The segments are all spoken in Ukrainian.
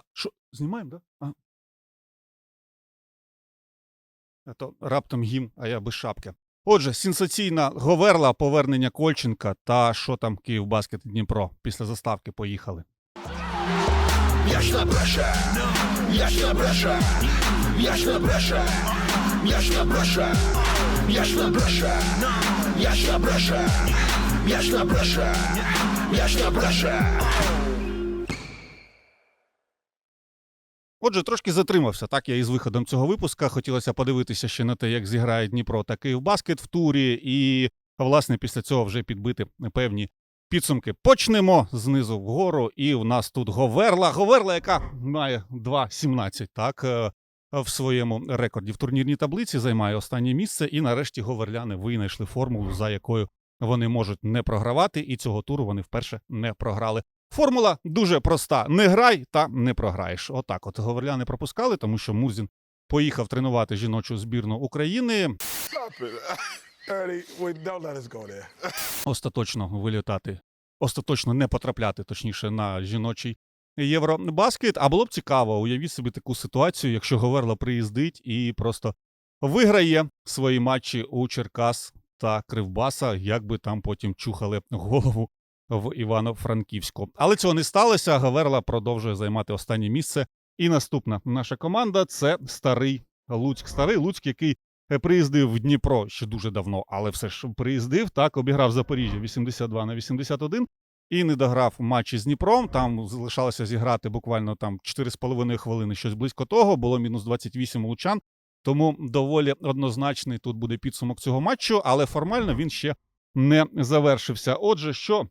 А, що, знімаємо, да? А. То раптом гімн, а я без шапки. Отже, сенсаційна Говерла, повернення Кольченка та що там Київбаскет Дніпро. Після заставки поїхали. Я ж не бреше, я ж не бреше, я ж не бреше, я ж не бреше, Отже, трошки затримався. Так я із виходом цього випуска. Хотілося подивитися ще на те, як зіграє Дніпро та Київбаскет в турі, і власне після цього вже підбити певні підсумки. Почнемо знизу вгору. І в нас тут Говерла. Говерла, яка має 2.17, так. е, В своєму рекорді в турнірній таблиці займає останнє місце, і нарешті говерляни винайшли формулу, за якою вони можуть не програвати, і цього туру вони вперше не програли. Формула дуже проста: не грай та не програєш. Отак, от говерляни пропускали, тому що Мурзін поїхав тренувати жіночу збірну України. Остаточно вилітати, остаточно не потрапляти, точніше, на жіночий євробаскет. А було б цікаво, уявіть собі таку ситуацію, якщо Говерла приїздить і просто виграє свої матчі у Черкас та Кривбаса, як би там потім чухали голову в Івано-Франківську. Але цього не сталося. Говерла продовжує займати останнє місце. І наступна наша команда це старий Луцьк. Старий Луцьк, який е, приїздив в Дніпро ще дуже давно, але все ж приїздив. Так, обіграв Запоріжжя 82 на 81 і не дограв матчі з Дніпром. Там залишалося зіграти буквально там 4,5 хвилини, щось близько того. Було мінус 28 у лучан. Тому доволі однозначний тут буде підсумок цього матчу, але формально він ще не завершився. Отже, що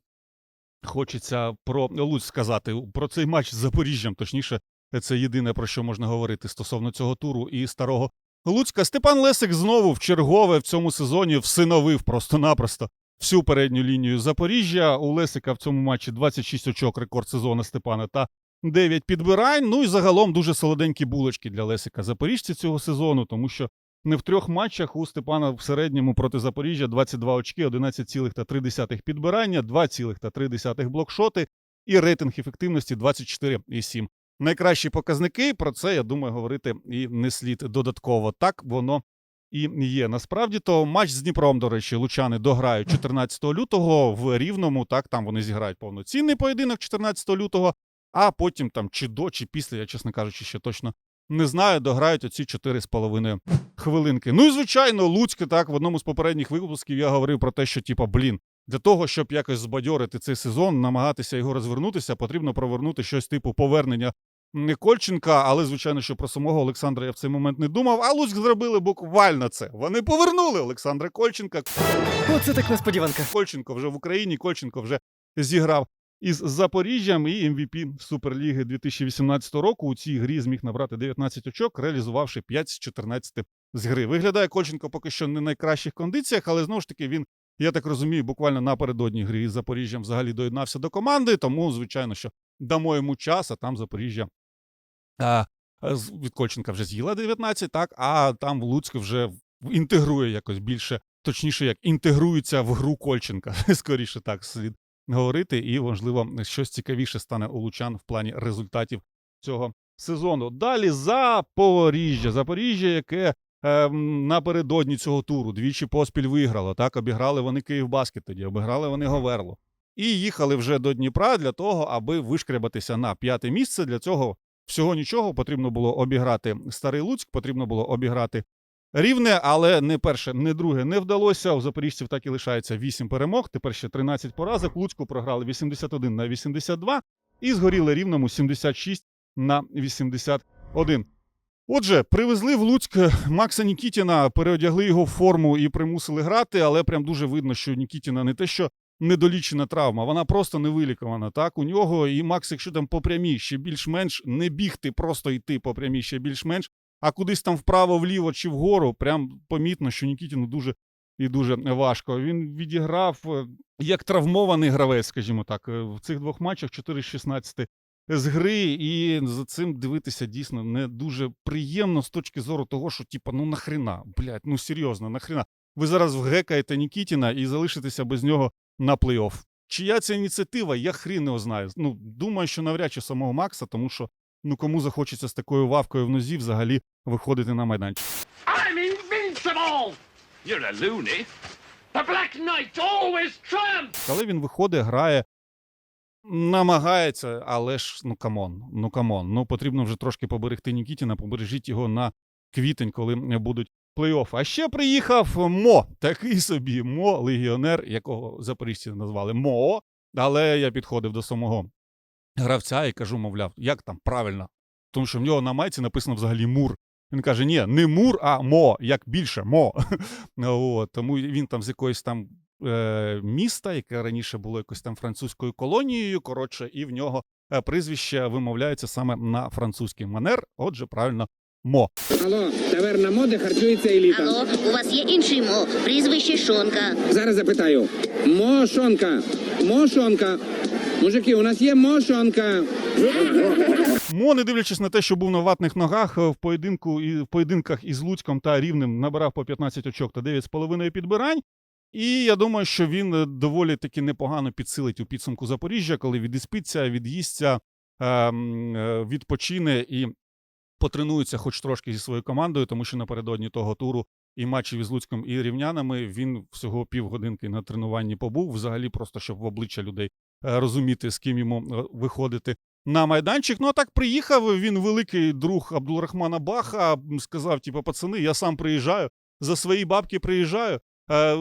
хочеться про Луцьк сказати про цей матч з Запоріжжям, точніше, це єдине про що можна говорити стосовно цього туру і старого Луцька. Степан Лесик знову в чергове в цьому сезоні всиновив просто-напросто всю передню лінію Запоріжжя. У Лесика в цьому матчі 26 очок, рекорд сезону Степана та 9 підбирань. Ну і загалом дуже солоденькі булочки для Лесика Запоріжця цього сезону, тому що не в трьох матчах у Степана в середньому проти Запоріжжя 22 очки, 11,3 підбирання, 2,3 блокшоти і рейтинг ефективності 24,7. Найкращі показники про це я думаю говорити і не слід додатково. Так воно і є. Насправді то матч з Дніпром, до речі, лучани дограють 14 лютого в Рівному. Так там вони зіграють повноцінний поєдинок 14 лютого, а потім там чи до, чи після, я чесно кажучи, ще точно не знаю, дограють оці 4,5 хвилинки. Ну і звичайно, Луцьке, так в одному з попередніх випусків я говорив про те, що типа, блін. Для того, щоб якось збадьорити цей сезон, намагатися його розвернутися, потрібно провернути щось типу повернення м, Кольченка. Але, звичайно, що про самого Олександра я в цей момент не думав. А Луцьк зробили буквально це. Вони повернули Олександра Кольченка. Оце так несподіванка. Кольченко вже в Україні. Кольченко вже зіграв із Запоріжжям і MVP Суперліги 2018 року. У цій грі зміг набрати 19 очок, реалізувавши 5 з 14 з гри. Виглядає Кольченко поки що не в найкращих кондиціях, але знову ж таки він. Я так розумію, буквально напередодні гри із Запоріжжям взагалі доєднався до команди, тому, звичайно, що дамо йому час, а там Запоріжжя а, від Кольченка вже з'їла 19, так, а там Луцьк вже інтегрує якось більше, точніше, як інтегрується в гру Кольченка. Скоріше так слід говорити, і, можливо, щось цікавіше стане у Лучан в плані результатів цього сезону. Далі Запоріжжя. Запоріжжя, яке ем, напередодні цього туру двічі поспіль виграло. Так, обіграли вони Київбаскет тоді, обіграли вони Говерло. І їхали вже до Дніпра для того, аби вишкребатися на п'яте місце. Для цього всього нічого потрібно було обіграти Старий Луцьк, потрібно було обіграти Рівне, але не перше, не друге не вдалося. У запоріжців так і лишається 8 перемог. Тепер ще 13 поразок. Луцьку програли 81 на 82 і згоріли рівному 76 на 81. Отже, привезли в Луцьк Макса Нікітіна, переодягли його в форму і примусили грати, але прям дуже видно, що Нікітіна не те, що недолічена травма, вона просто не вилікована. Так, у нього і Макс, якщо там по прямій ще більш-менш не бігти, просто йти по прямій ще більш-менш, а кудись там вправо-вліво чи вгору, прям помітно, що Нікітіну дуже і дуже важко. Він відіграв е, як травмований гравець, скажімо так, е, в цих двох матчах 4 з 16 з гри, і за цим дивитися дійсно не дуже приємно з точки зору того, що, типа, ну нахрена, блядь, ну серйозно, нахрена. Ви зараз вгекаєте Нікітіна і залишитеся без нього на плей-офф. Чия це ініціатива, я хрін його знаю. Ну, думаю, що навряд чи самого Макса, тому що Ну кому захочеться з такою вавкою в нозі взагалі виходити на майданчик. I'm invincible! You're a loony. The Black Knight always triumphs! Але він виходить, грає, намагається, але ж ну камон, ну камон. Ну потрібно вже трошки поберегти Нікітіна, побережіть його на квітень, коли будуть плей-офф. А ще приїхав Мо, такий собі Мо, легіонер, якого запоріжці назвали Мо. Але я підходив до самого гравця і кажу, мовляв, як там правильно? Тому що в нього на майці написано взагалі Мур. Він каже: ні, не Мур, а Мо, як більше Мо. От, тому він там з якоїсь там е, міста, яке раніше було якось там французькою колонією. Коротше, і в нього е, прізвище вимовляється саме на французький манер. Отже, правильно, Мо. Алло, таверна моди харчується еліта. Алло, у вас є інший мо, прізвище Шонка. Зараз запитаю. Мошонка. Мошонка. Мужики, у нас є мошонка. Мо, не дивлячись на те, що був на ватних ногах е, в поєдинку і в поєдинках із Луцьком та Рівнем набирав по 15 очок та 9,5 підбирань. І я думаю, що він е, доволі таки непогано підсилить у підсумку Запоріжжя, коли відіспиться, від'їсться, ем, е, відпочине і потренується хоч трошки зі своєю командою, тому що напередодні того туру і матчів із Луцьком і рівнянами він всього півгодинки на тренуванні побув, взагалі просто щоб в обличчя людей розуміти, з ким йому е, виходити на майданчик. Ну а так приїхав. Він великий друг Абдулрахмана Баха. Сказав: типу, пацани, я сам приїжджаю, за свої бабки приїжджаю. Е,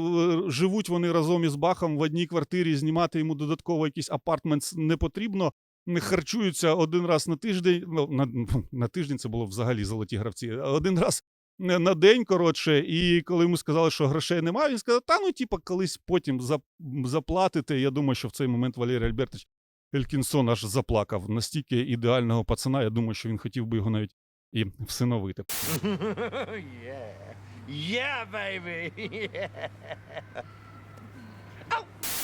Живуть вони разом із Бахом в одній квартирі. Знімати йому додатково якийсь апартмент не потрібно. Не харчуються один раз на тиждень. Ну, на, на тиждень це було взагалі золоті гравці. Один раз на день, коротше, і коли йому сказали, що грошей немає, він сказав: та ну, типа, колись потім зап- заплатите. Я думаю, що в цей момент Валерій Альбертович Елькінсон аж заплакав. Настільки ідеального пацана, я думаю, що він хотів би його навіть і всиновити. yeah. Yeah, baby.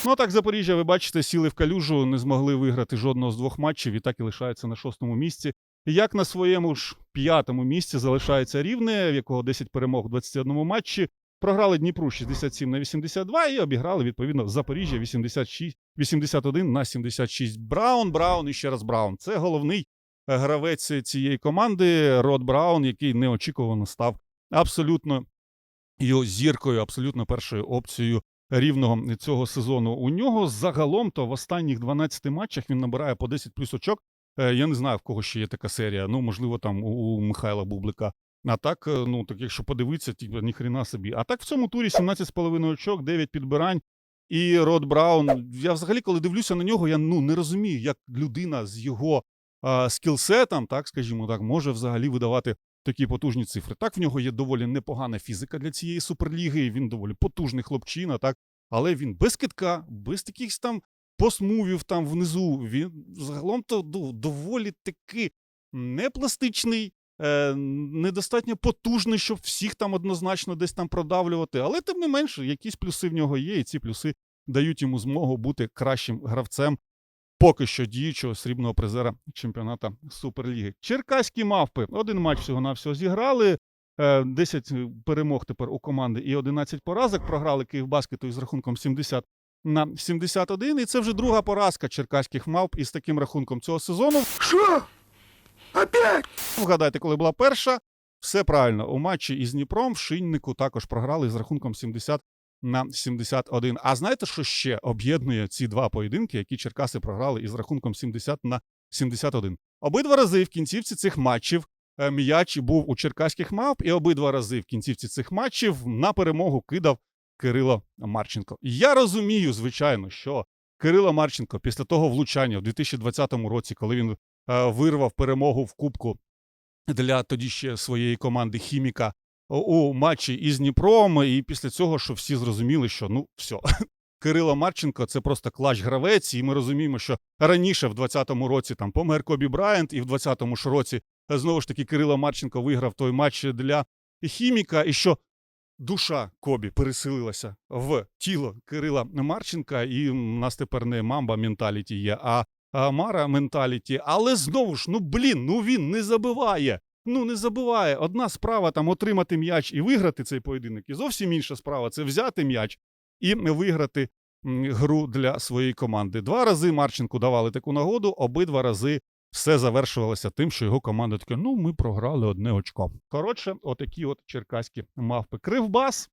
Ну а так, Запоріжжя, ви бачите, сіли в калюжу, не змогли виграти жодного з двох матчів і так і лишаються на шостому місці. Як на своєму ж п'ятому місці залишається рівне, в якого 10 перемог у 21 матчі. Програли Дніпру 67 на 82 і обіграли відповідно Запоріжжя 86, 81 на 76. Браун, Браун і ще раз Браун. Це головний е, гравець цієї команди Род Браун, який неочікувано став абсолютно його зіркою, абсолютно першою опцією рівного цього сезону. У нього загалом то в останніх 12 матчах він набирає по 10 плюс очок. Е, Я не знаю, в кого ще є така серія. Ну, можливо, там у- Михайла Бублика. А так, е, ну так якщо подивитися, типу, ніхрена собі. А так в цьому турі 17,5 очок, 9 підбирань. І Род Браун. Я взагалі, коли дивлюся на нього, я ну не розумію, як людина з його а, скілсетом, так скажімо так, може взагалі видавати такі потужні цифри. Так, в нього є доволі непогана фізика для цієї суперліги. Він доволі потужний хлопчина, так, але він без китка, без таких там посмувів там внизу. Він загалом то доволі таки непластичний, е, недостатньо потужний, щоб всіх там однозначно десь там продавлювати. Але тим не менше, якісь плюси в нього є, і ці плюси дають йому змогу бути кращим гравцем. Поки що діючого срібного призера чемпіоната Суперліги. Черкаські мавпи один матч всього навсього зіграли. Е, 10 перемог тепер у команди і 11 поразок. Програли Київбаскету із рахунком 70 на 71. І це вже друга поразка черкаських мавп із таким рахунком цього сезону. Что? Опять? Вгадайте, коли була перша. Все правильно. У матчі із Дніпром в Шиннику також програли з рахунком 70 на 71. А знаєте, що ще об'єднує ці два поєдинки, які Черкаси програли із рахунком 70 на 71? Обидва рази в кінцівці цих матчів е, м'яч був у черкаських мавп, і обидва рази в кінцівці цих матчів на перемогу кидав Кирило Марченко. Я розумію, звичайно, що Кирило Марченко після того влучання в 2020 році, коли він е, вирвав перемогу в Кубку для тоді ще своєї команди Хіміка у- матчі із Дніпром, і після цього, що всі зрозуміли, що ну все. Кирило Марченко це просто клач гравець, і ми розуміємо, що раніше, в 20-му році, там помер Кобі Брайант, і в 20-му ж році е, знову ж таки Кирило Марченко виграв той матч для хіміка, і що душа Кобі переселилася в тіло Кирила Марченка, і в нас тепер не мамба менталіті є, а Мара менталіті. Але знову ж, ну блін, ну він не забиває. Ну не забиває. Одна справа там отримати м'яч і виграти цей поєдинок, і зовсім інша справа це взяти м'яч і виграти гру для своєї команди. Два рази Марченку давали таку нагоду, обидва рази все завершувалося тим, що його команда така: ну, ми програли одне очко. Коротше, отакі от черкаські мавпи. Кривбас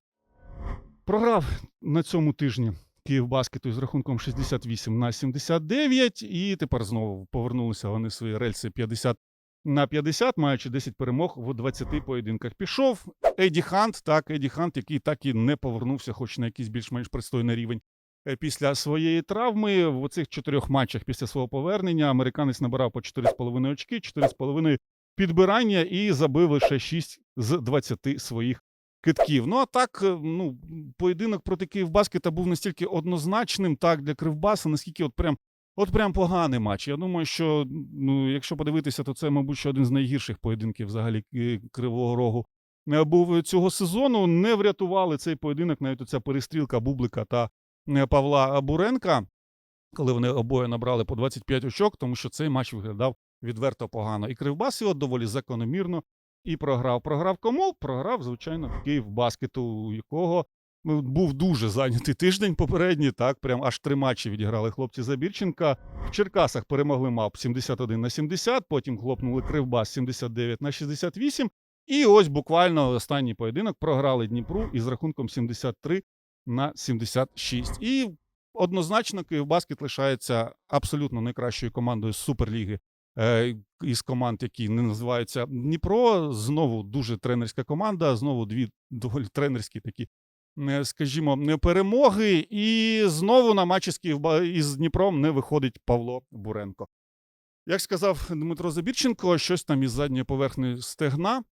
програв на цьому тижні Київбаскету з рахунком 68 на 79, і тепер знову повернулися вони свої рельси 50 на 50, маючи 10 перемог в 20 поєдинках. Пішов Еді Хант, так, Еді Хант, який так і не повернувся, хоч на якийсь більш-менш пристойний рівень. Е, Після своєї травми в оцих чотирьох матчах після свого повернення американець набирав по 4,5 очки, 4,5 підбирання і забив лише 6 з 20 своїх китків. Ну а так, е, ну, поєдинок проти Київбаскета був настільки однозначним так для Кривбаса, наскільки от прям. От прям поганий матч. Я думаю, що ну, якщо подивитися, то це, мабуть, що один з найгірших поєдинків взагалі Кривого Рогу е, був цього сезону. Не врятували цей поєдинок, навіть оця перестрілка Бублика та е, Павла Буренка, коли вони обоє набрали по 25 очок, тому що цей матч виглядав відверто погано. І Кривбас його доволі закономірно і програв. Програв кому? Програв, звичайно, Київбаскету, у якого ну, був дуже зайнятий тиждень попередній. Так, прям аж три матчі відіграли хлопці Забірченка. В Черкасах перемогли МАП 71 на 70, потім хлопнули Кривбас 79 на 68. І ось буквально останній поєдинок програли Дніпру із рахунком 73 на 76. І однозначно Київбаскет лишається абсолютно найкращою командою Суперліги е, із команд, які не називаються Дніпро. Знову дуже тренерська команда, знову дві доволі тренерські такі, е, скажімо, перемоги. І знову на матчі з Київба із Дніпром не виходить Павло Буренко. Як сказав Дмитро Забірченко, щось там із задньої поверхні стегна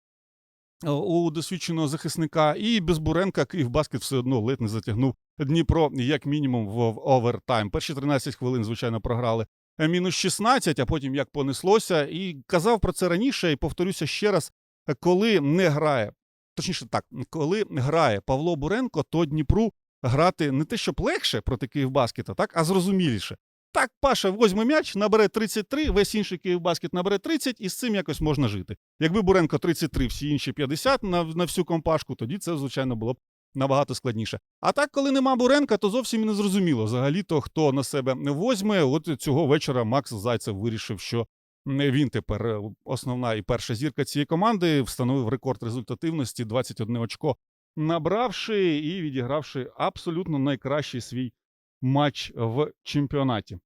у досвідченого захисника, і без Буренка Київбаскет все одно ледь не затягнув Дніпро як мінімум в овертайм. Перші 13 хвилин, звичайно, програли е, мінус 16, а потім як понеслося. І казав про це раніше, і повторюся ще раз: е, коли не грає, точніше так, коли грає Павло Буренко, то Дніпру грати не те, щоб легше проти Київбаскета, так, а зрозуміліше. Так, Паша возьме м'яч, набере 33, весь інший Київбаскет набере 30, і з цим якось можна жити. Якби Буренко 33, всі інші 50 на, на всю компашку, тоді це, звичайно, було б набагато складніше. А так, коли нема Буренка, то зовсім не зрозуміло взагалі-то, хто на себе не возьме. От цього вечора Макс Зайцев вирішив, що він тепер е, основна і перша зірка цієї команди, встановив рекорд результативності 21 очко, набравши і відігравши абсолютно найкращий свій матч в чемпіонаті.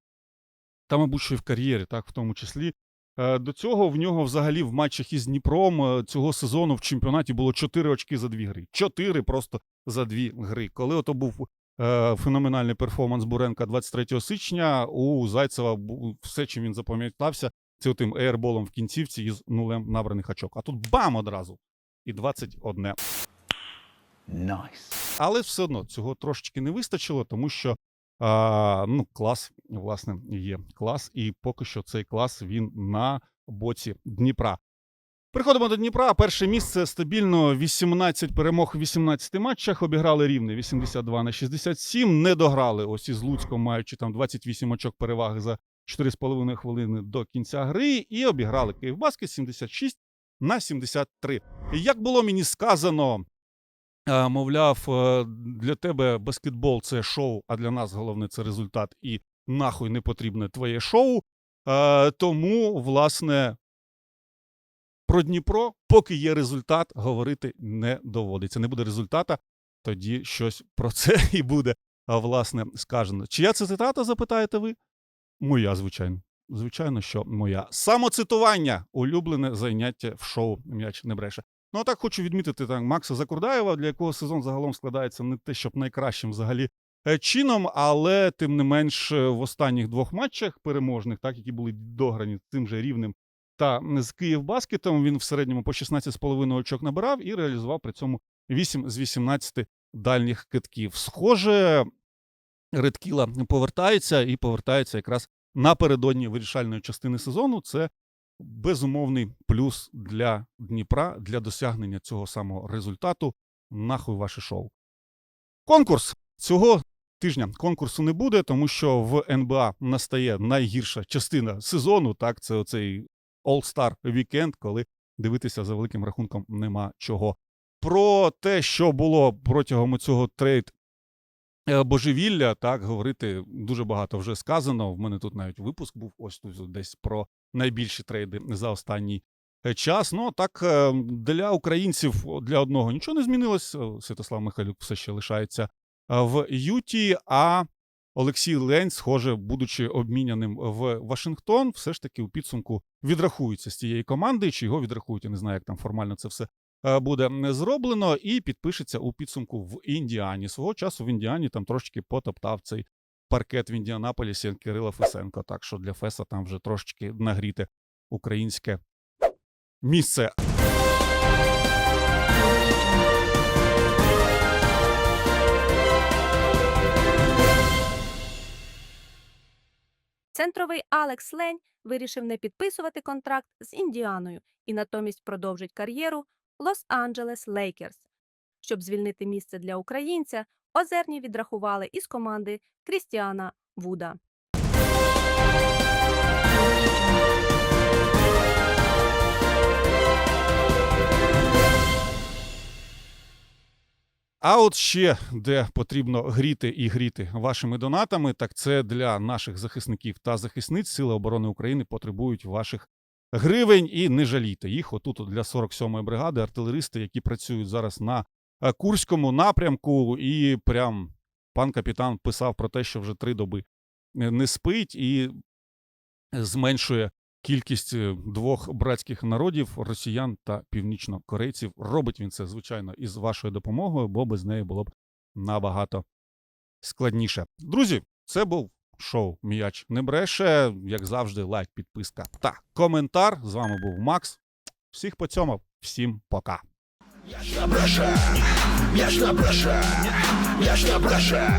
Та, мабуть, що і в кар'єрі, так, в тому числі. Е, До цього в нього взагалі в матчах із Дніпром е, цього сезону в чемпіонаті було 4 очки за дві гри. 4 просто за дві гри. Коли ото був е, феноменальний перформанс Буренка 23 січня, у Зайцева все, чим він запам'ятався, це тим ейрболом в кінцівці із нулем набраних очок. А тут бам одразу! І 21. Nice. Але все одно цього трошечки не вистачило, тому що а, ну, клас, власне, є клас, і поки що цей клас він на боці Дніпра. Приходимо до Дніпра. Перше місце стабільно 18 перемог в 18 матчах. Обіграли рівне 82 на 67. Не дограли ось із Луцьком, маючи там 28 очок переваги за 4,5 хвилини до кінця гри. І обіграли Київбаскет 76 на 73. І як було мені сказано, Мовляв, е, для тебе баскетбол це шоу, а для нас головне це результат, і нахуй не потрібне твоє шоу. Е, Тому, власне, про Дніпро, поки є результат, говорити не доводиться. Не буде результата, тоді щось про це і буде, власне, сказано. Чия це цитата, запитаєте ви? Моя, звичайно. Звичайно, що моя. Самоцитування улюблене заняття в шоу М'яч не бреше. Ну, а так хочу відмітити так, Макса Закурдаєва, для якого сезон загалом складається не те, щоб найкращим взагалі е, чином, але тим не менш е, в останніх двох матчах переможних, так, які були дограні тим же рівнем та з Київбаскетом, він в середньому по 16,5 очок набирав і реалізував при цьому 8 з 18 дальніх китків. Схоже, Редкіла повертається і повертається якраз напередодні вирішальної частини сезону. Це безумовний плюс для Дніпра для досягнення цього самого результату. Нахуй ваше шоу. Конкурс цього тижня конкурсу не буде, тому що в НБА настає найгірша частина сезону. Так, це оцей All-Star Weekend, коли дивитися за великим рахунком нема чого. Про те, що було протягом цього трейд е, божевілля, так говорити дуже багато вже сказано. В мене тут навіть випуск був ось тут десь про найбільші трейди за останній е, час. Ну, так, е, для українців для одного нічого не змінилось. Святослав Михайлюк все ще лишається е, в Юті, а Олексій Лень, схоже, будучи обміняним в Вашингтон, все ж таки у підсумку відрахується з цієї команди. Чи його відрахують, я не знаю, як там формально це все буде зроблено, і підпишеться у підсумку в Індіані. Свого часу в Індіані там трошечки потоптав цей паркет в Індіанаполісі Кирила Фесенко. Так що для Феса там вже трошечки нагріте українське місце. Центровий Алекс Лень вирішив не підписувати контракт з Індіаною і натомість продовжить кар'єру Лос-Анджелес Лейкерс. Щоб звільнити місце для українця, озерні відрахували із команди Крістіана Вуда. А от ще де потрібно гріти і гріти вашими донатами, так це для наших захисників та захисниць Сили оборони України потребують ваших гривень і не жалійте їх. Отут для 47-ї бригади артилеристи, які працюють зараз на Курському напрямку, і прям пан капітан писав про те, що вже три доби е, не спить і зменшує кількість е, двох братських народів росіян та північнокорейців. Робить він це, звичайно, із вашою допомогою, бо без неї було б набагато складніше. Друзі, це був шоу М'яч не бреше. Як завжди, лайк, підписка та коментар. З вами був Макс. Всіх по цьому, всім пока. М'яч на броша, я ж на я ж на бреше,